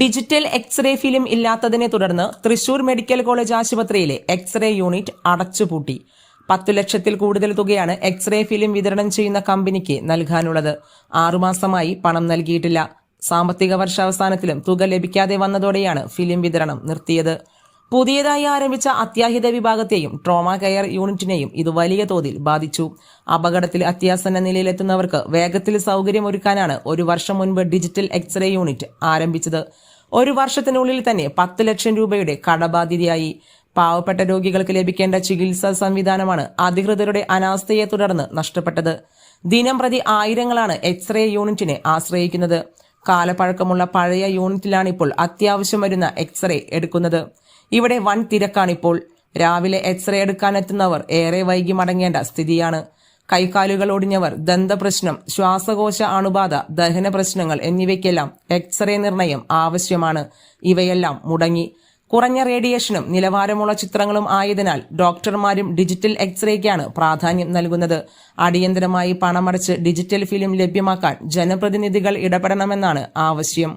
Digital x-ray film ഇല്ലാത്തതിനെ തുടർന്ന് Thrissur medical college ആശുപത്രിയിലെ എക്സ്റേ യൂണിറ്റ് അടച്ചുപൂട്ടി. പത്തു ലക്ഷത്തിൽ കൂടുതൽ തുകയാണ് എക്സ്റേ ഫിലിം വിതരണം ചെയ്യുന്ന കമ്പനിക്ക് നൽകാനുള്ളത്. ആറുമാസമായി പണം നൽകിയിട്ടില്ല. സാമ്പത്തിക വർഷാവസാനത്തിലും തുക ലഭിക്കാതെ വന്നതോടെയാണ് ഫിലിം വിതരണം നിർത്തിയത്. പുതിയതായി ആരംഭിച്ച അത്യാഹിത വിഭാഗത്തെയും ട്രോമ കെയർ യൂണിറ്റിനെയും ഇത് വലിയ തോതിൽ ബാധിച്ചു. അപകടത്തിൽ അത്യാസന്ന നിലയിലെത്തുന്നവർക്ക് വേഗത്തിൽ സൗകര്യമൊരുക്കാനാണ് ഒരു വർഷം മുൻപ് ഡിജിറ്റൽ എക്സ്റേ യൂണിറ്റ് ആരംഭിച്ചത്. ഒരു വർഷത്തിനുള്ളിൽ തന്നെ പത്ത് ലക്ഷം രൂപയുടെ കടബാധ്യതയായി. പാവപ്പെട്ട രോഗികൾക്ക് ലഭിക്കേണ്ട ചികിത്സാ സംവിധാനമാണ് അധികൃതരുടെ അനാസ്ഥയെ തുടർന്ന് നഷ്ടപ്പെട്ടത്. ദിനം പ്രതി ആയിരങ്ങളാണ് എക്സ്റേ യൂണിറ്റിനെ ആശ്രയിക്കുന്നത്. കാലപ്പഴക്കമുള്ള പഴയ യൂണിറ്റിലാണിപ്പോൾ അത്യാവശ്യം വരുന്ന എക്സ്റേ എടുക്കുന്നത്. ഇവിടെ വൻ തിരക്കാണിപ്പോൾ രാവിലെ എക്സ്റേ എടുക്കാനെത്തുന്നവർ ഏറെ വൈകി മടങ്ങേണ്ട സ്ഥിതിയാണ്. കൈകാലുകൾ ഒടിഞ്ഞവർ ദന്തപ്രശ്നം ശ്വാസകോശ അണുബാധ ദഹന പ്രശ്നങ്ങൾ എന്നിവയ്ക്കെല്ലാം എക്സ്റേ നിർണയം ആവശ്യമാണ്. ഇവയെല്ലാം മുടങ്ങി. കുറഞ്ഞ റേഡിയേഷനും നിലവാരമുള്ള ചിത്രങ്ങളും ആയതിനാൽ ഡോക്ടർമാരും ഡിജിറ്റൽ എക്സ്റേക്കാണ് പ്രാധാന്യം നൽകുന്നത്. അടിയന്തരമായി പണമടച്ച് ഡിജിറ്റൽ ഫിലിം ലഭ്യമാക്കാൻ ജനപ്രതിനിധികൾ ഇടപെടണമെന്നാണ് ആവശ്യം.